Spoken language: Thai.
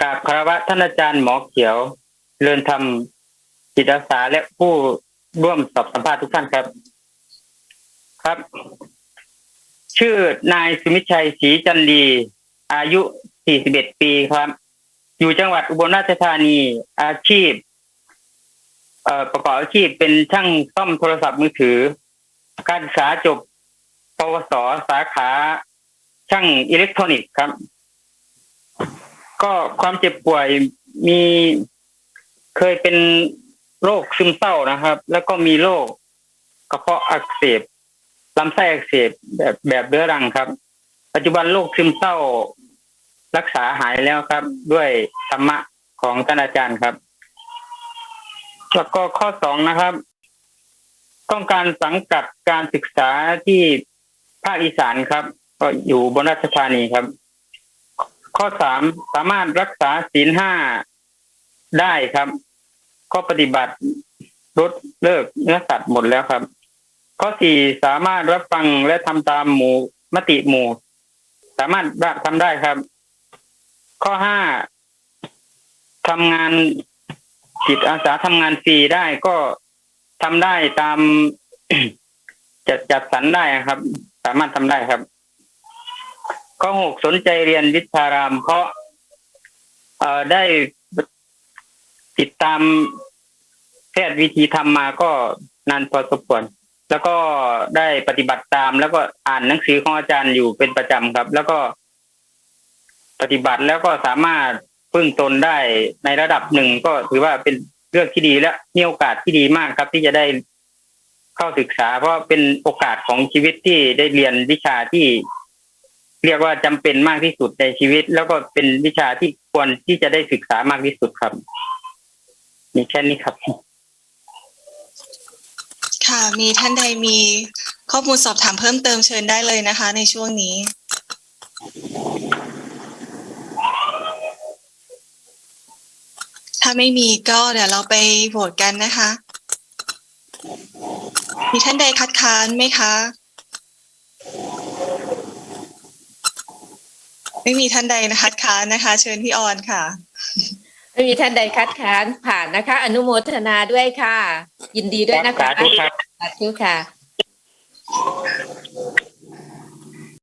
กราบคารวะท่านอาจารย์หมอเขียวเรือนทำจิตอาสาและผู้ร่วมสอบสัมภาษณ์ทุกท่านครับ ครับ ชื่อนายสุมิชัยศรีจันดี อายุ 41 ปีครับ อยู่จังหวัดอุบลราชธานีอาชีพเอ่อประกอบอาชีพเป็นช่างซ่อมโทรศัพท์มือถือ การศึกษาจบปวส สาขา ช่างอิเล็กทรอนิกส์ครับ ก็ความเจ็บป่วยมีเคยเป็นโรคซึมเศร้านะครับ แล้วก็มีโรคกระเพาะอักเสบลำไส้อักเสบแบบแบบเรื้อรังครับ ปัจจุบันโรคซึมเศร้ารักษาหายแล้วครับ ด้วยธรรมะของท่านอาจารย์ครับ แล้วก็ข้อสองนะครับ ต้องการสังกัดการศึกษาที่ภาคอีสานครับ ก็อยู่บนราชธานีครับ ข้อสามสามารถรักษาศีลห้าได้ครับก็ปฏิบัติลดเลิกเนื้อสัตว์หมดแล้วครับ ข้อสี่สามารถรับฟังและทำตามหมู่มติหมู่ สามารถทำได้ครับ ข้อห้าทำงานจิตอาสาทำงานฟรีได้ก็ทำได้ตามจัดจัดสรรได้ครับ สามารถทำได้ครับ ข้อหกสนใจเรียนวิชารามเพราะเอ่อได้ติดตามแพทย์วิธีทำมาก็นานพอสมควรแล้วก็ได้ปฏิบัติตาม แล้วก็อ่านหนังสือของอาจารย์อยู่เป็นประจำครับ แล้วก็ปฏิบัติแล้วก็สามารถพึ่งตนได้ในระดับหนึ่งก็ถือว่าเป็นเรื่องที่ดีและมีโอกาสที่ดีมากครับ ที่จะได้เข้าศึกษา เพราะเป็นโอกาสของชีวิตที่ได้เรียนวิชาที่ เรียกว่าจำเป็นมากที่สุดในชีวิต แล้วก็เป็นวิชาที่ควรที่จะได้ศึกษามากที่สุดครับ มีแค่นี้ครับ ค่ะ มีท่านใดมีข้อมูลสอบถามเพิ่มเติมเชิญได้เลยนะคะ ในช่วงนี้ ถ้าไม่มีก็เดี๋ยวเราไปโหวตกันนะคะ มีท่านใดคัดค้านไหมคะ ไม่มีท่านใดนะคัดค้านนะคะ เชิญพี่ออนค่ะ ไม่มีท่านใดคัดค้านผ่านนะคะ อนุโมทนาด้วยค่ะ ยินดีด้วยนะคะสาธุครับสาธุค่ะ